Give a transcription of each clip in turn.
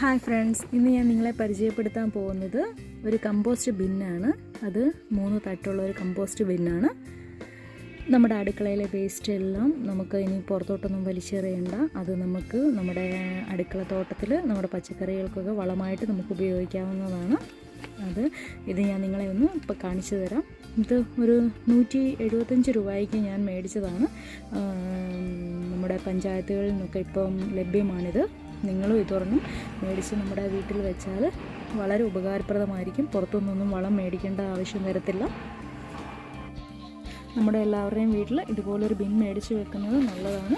Hi friends ഇന്ന് ഞാൻ നിങ്ങളെ പരിചയപ്പെടുത്താൻ പോകുന്നത് ഒരു കമ്പോസ്റ്റ് ബിന്നാണ് അത് മൂന്ന് തട്ടുള്ള ഒരു കമ്പോസ്റ്റ് ബിന്നാണ് നമ്മുടെ അടുക്കളയിലെ വേസ്റ്റ് എല്ലാം നമുക്ക് ഇനി പുറത്തോട്ടൊന്നും വലിച്ചെറിയണ്ട. അത് നമുക്ക് നമ്മുടെ അടുക്കള തോട്ടത്തിൽ നമ്മുടെ പച്ചക്കറികൾക്കൊക്കെ വളമായിട്ട് നമുക്ക് ഉപയോഗിക്കാവുന്നതാണ്. അത് ഇത് ഞാൻ നിങ്ങളെ ഒന്ന് ഇപ്പോൾ കാണിച്ചു തരാം. ഇത് ഒരു നൂറ്റി എഴുപത്തഞ്ച് രൂപയ്ക്ക് ഞാൻ മേടിച്ചതാണ്. നമ്മുടെ പഞ്ചായത്തുകളിൽ നിന്നൊക്കെ ഇപ്പം ലഭ്യമാണിത്. നിങ്ങളും ഇതൊരെണ്ണം മേടിച്ച് നമ്മുടെ വീട്ടിൽ വെച്ചാൽ വളരെ ഉപകാരപ്രദമായിരിക്കും. പുറത്തുനിന്നൊന്നും വളം മേടിക്കേണ്ട ആവശ്യം വരത്തില്ല. നമ്മുടെ എല്ലാവരുടെയും വീട്ടിൽ ഇതുപോലൊരു ബിൻ മേടിച്ച് വെക്കുന്നത് നല്ലതാണ്.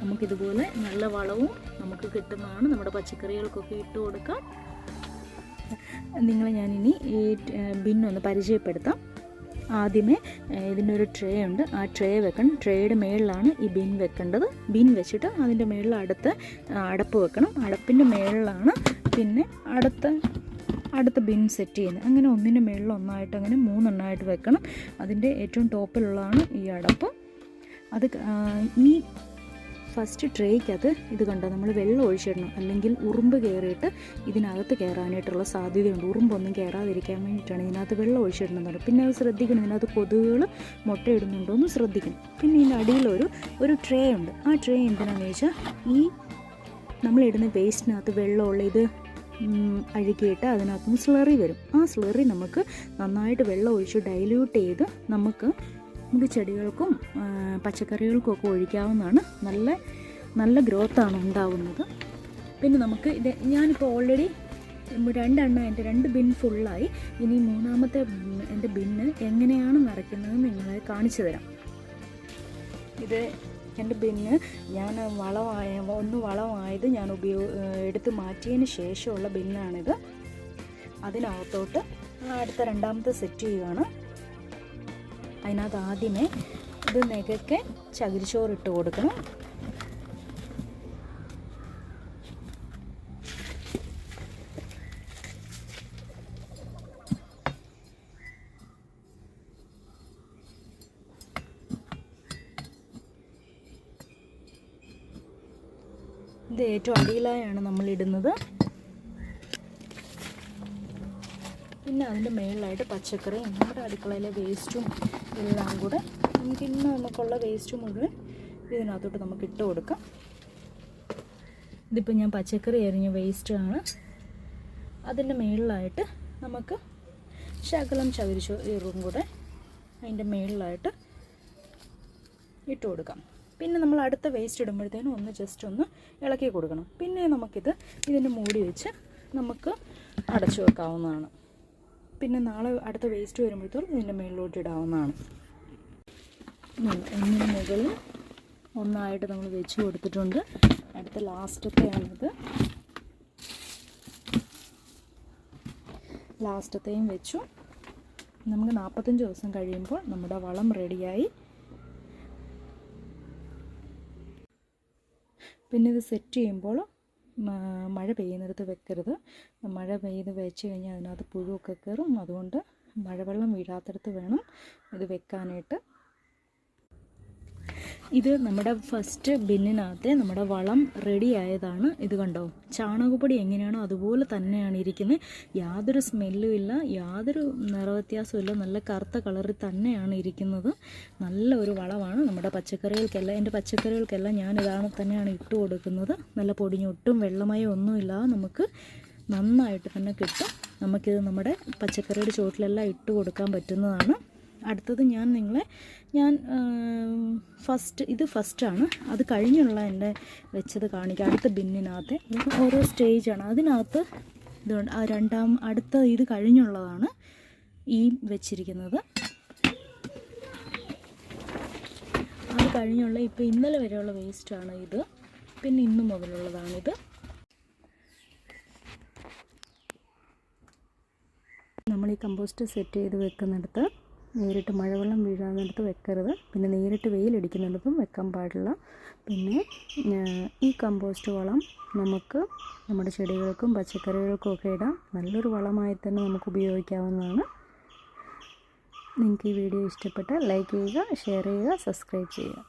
നമുക്കിതുപോലെ നല്ല വളവും നമുക്ക് കിട്ടുന്നതാണ്. നമ്മുടെ പച്ചക്കറികൾക്കൊക്കെ ഇട്ട് കൊടുക്കാം. നിങ്ങളെ ഞാനിനി ഈ ബിന്നൊന്ന് പരിചയപ്പെടുത്താം. ആദ്യമേ ഇതിനൊരു ട്രേ ഉണ്ട്. ആ ട്രേ വെക്കണം. ട്രേയുടെ മേളിലാണ് ഈ ബിൻ വെക്കേണ്ടത്. ബിൻ വെച്ചിട്ട് അതിന്റെ മുകളിൽ അടുത്ത് അടപ്പ് വെക്കണം. അടപ്പിന്റെ മുകളിലാണ് പിന്നെ അടുത്ത അടുത്ത ബിൻ സെറ്റ് ചെയ്യുന്നത്. അങ്ങനെ ഒന്നിന്റെ മുകളിൽ ഒന്നായിട്ട് അങ്ങനെ മൂന്നെണ്ണമായിട്ട് വെക്കണം. അതിന്റെ ഏറ്റവും ടോപ്പിലുള്ളതാണ് ഈ അടപ്പ്. അത് ഈ ഫസ്റ്റ് ട്രേക്കകത്ത് ഇത് കണ്ടോ? നമ്മൾ വെള്ളം ഒഴിച്ചിടണം. അല്ലെങ്കിൽ ഉറുമ്പ് കയറിയിട്ട് ഇതിനകത്ത് കയറാനായിട്ടുള്ള സാധ്യതയുണ്ട്. ഉറുമ്പൊന്നും കയറാതിരിക്കാൻ വേണ്ടിയിട്ടാണ് ഇതിനകത്ത് വെള്ളം ഒഴിച്ചിടണമെന്നുണ്ട് പിന്നെ അത് ശ്രദ്ധിക്കണം. ഇതിനകത്ത് കൊതുകുകൾ മുട്ടയിടുന്നുണ്ടോ എന്ന് ശ്രദ്ധിക്കണം. പിന്നെ ഇതിന്റെ അടിയിലൊരു ഒരു ട്രേ ഉണ്ട്. ആ ട്രേ എന്തിനാണെന്ന് വെച്ചാൽ ഈ നമ്മളിടുന്ന വേസ്റ്റിനകത്ത് വെള്ളമുള്ള ഇത് അഴുകിയിട്ട് അതിനകത്തുനിന്ന് സ്ലറി വരും. ആ സ്ലറി നമുക്ക് നന്നായിട്ട് വെള്ളം ഒഴിച്ച് ഡൈല്യൂട്ട് ചെയ്ത് നമുക്ക് നമുക്ക് ചെടികൾക്കും പച്ചക്കറികൾക്കും ഒക്കെ ഒഴിക്കാവുന്നതാണ്. നല്ല നല്ല ഗ്രോത്താണ് ഉണ്ടാവുന്നത്. പിന്നെ നമുക്ക് ഇത് ഞാനിപ്പോൾ ഓൾറെഡി രണ്ടെണ്ണം എന്റെ രണ്ട് ബിൻ ഫുള്ളായി ഇനി മൂന്നാമത്തെ എന്റെ ബിന്ന് എങ്ങനെയാണ് നിറയ്ക്കുന്നത് നിങ്ങളെ കാണിച്ചു തരാം. ഇത് എന്റെ ബിന്ന് ഞാൻ വളമായ ഒന്ന് വളമായത് ഞാൻ ഉപയോഗ എടുത്ത് മാറ്റിയതിന് ശേഷമുള്ള ബിന്നാണിത്. അതിനകത്തോട്ട് അടുത്ത രണ്ടാമത്തെ സെറ്റ് ചെയ്യുകയാണ് അതിനകത്ത് ആദ്യമേ ഇത് നെകക്കെ ചകിരിച്ചോറ് ഇട്ട് കൊടുക്കണം. ഇത് ഏറ്റവും അടിയിലായാണ് നമ്മൾ ഇടുന്നത് പിന്നെ അതിന്റെ മേളിലായിട്ട് പച്ചക്കറിയും നമ്മുടെ അടുക്കളയിലെ വേസ്റ്റും എല്ലാം കൂടെ നമുക്ക് ഇന്ന് നമുക്കുള്ള വേസ്റ്റ് മുഴുവൻ ഇതിനകത്തോട്ട് നമുക്ക് ഇട്ട് കൊടുക്കാം. ഇതിപ്പോൾ ഞാൻ പച്ചക്കറി അരിഞ്ഞ വേസ്റ്റാണ് അതിന്റെ മേളിലായിട്ട് നമുക്ക് ശകലം ചകിരിച്ചോറും കൂടെ അതിന്റെ മേളിലായിട്ട് ഇട്ട് കൊടുക്കാം. പിന്നെ നമ്മൾ അടുത്ത വേസ്റ്റ് ഇടുമ്പോഴത്തേനും ഒന്ന് ജസ്റ്റ് ഒന്ന് ഇളക്കി കൊടുക്കണം. പിന്നെ നമുക്കിത് ഇതിന്റെ മൂടി വെച്ച് നമുക്ക് അടച്ചു വെക്കാവുന്നതാണ്. പിന്നെ നാളെ അടുത്ത വേസ്റ്റ് വരുമ്പോഴത്തോളം ഇതിന്റെ മുകളിലോട്ട് ഇടാവുന്നതാണ്. ഒന്നിന് മുകളിൽ ഒന്നായിട്ട് നമ്മൾ വെച്ച് കൊടുത്തിട്ടുണ്ട്. അടുത്ത ലാസ്റ്റത്തെയാണിത്. ലാസ്റ്റത്തെയും വെച്ചു. നമുക്ക് നാൽപ്പത്തഞ്ച് ദിവസം കഴിയുമ്പോൾ നമ്മുടെ വളം റെഡിയായി. പിന്നെ ഇത് സെറ്റ് ചെയ്യുമ്പോൾ മഴ പെയ്യുന്നിടത്ത് വെക്കരുത്. മഴ പെയ്ത് വെച്ച് കഴിഞ്ഞാൽ അതിനകത്ത് പുഴുവൊക്കെ കയറും. അതുകൊണ്ട് മഴവെള്ളം വീഴാത്തടത്ത് വേണം ഇത് വെക്കാനായിട്ട്. ഇത് നമ്മുടെ ഫസ്റ്റ് ബിന്നിനകത്തെ നമ്മുടെ വളം റെഡി ആയതാണ്. ഇത് കണ്ടോ? ചാണകപ്പൊടി എങ്ങനെയാണോ അതുപോലെ തന്നെയാണ് ഇരിക്കുന്നത് യാതൊരു സ്മെല്ലും ഇല്ല യാതൊരു നിറവ്യത്യാസവും ഇല്ല നല്ല കറുത്ത കളറിൽ തന്നെയാണ് ഇരിക്കുന്നത്. നല്ല ഒരു വളമാണ് നമ്മുടെ പച്ചക്കറികൾക്കെല്ലാം. എന്റെ പച്ചക്കറികൾക്കെല്ലാം ഞാൻ ഇതാണ് തന്നെയാണ് ഇട്ട് കൊടുക്കുന്നത്. നല്ല പൊടിഞ്ഞൊട്ടും വെള്ളമയോ ഒന്നുമില്ല നമുക്ക് നന്നായിട്ട് തന്നെ കിട്ടും. നമുക്കിത് നമ്മുടെ പച്ചക്കറിയുടെ ചുവട്ടിലെല്ലാം ഇട്ട് കൊടുക്കാൻ പറ്റുന്നതാണ്. അടുത്തത് ഞാൻ നിങ്ങളെ ഞാൻ ഫസ്റ്റ് ഇത് ഫസ്റ്റാണ് അത് കഴിഞ്ഞുള്ള എന്റെ വെച്ചത് കാണിക്കാം. അടുത്ത ബിന്നിനകത്ത്. ഓരോ സ്റ്റേജാണ് അതിനകത്ത് ഇതുണ്ട് ആ രണ്ടാം അടുത്ത ഇത് കഴിഞ്ഞുള്ളതാണ് ഈ വെച്ചിരിക്കുന്നത്. അത് കഴിഞ്ഞുള്ള ഇപ്പോൾ ഇന്നലെ വരെയുള്ള വേസ്റ്റാണ് ഇത്. പിന്നെ ഇന്നു മുതലുള്ളതാണിത് നമ്മൾ ഈ കമ്പോസ്റ്റ് സെറ്റ് ചെയ്ത് വെക്കുന്നിടത്ത് നേരിട്ട് മഴവെള്ളം വീഴാന്നിടത്ത് വെക്കരുത്. പിന്നെ നേരിട്ട് വെയിലടിക്കുന്നിടത്തും വെക്കാൻ പാടില്ല. പിന്നെ ഈ കമ്പോസ്റ്റ് വളം നമുക്ക് നമ്മുടെ ചെടികൾക്കും പച്ചക്കറികൾക്കും ഒക്കെ ഇടാം. നല്ലൊരു വളമായി തന്നെ നമുക്ക് ഉപയോഗിക്കാവുന്നതാണ്. നിങ്ങൾക്ക് ഈ വീഡിയോ ഇഷ്ടപ്പെട്ടാൽ ലൈക്ക് ചെയ്യുക ഷെയർ ചെയ്യുക സബ്സ്ക്രൈബ് ചെയ്യുക.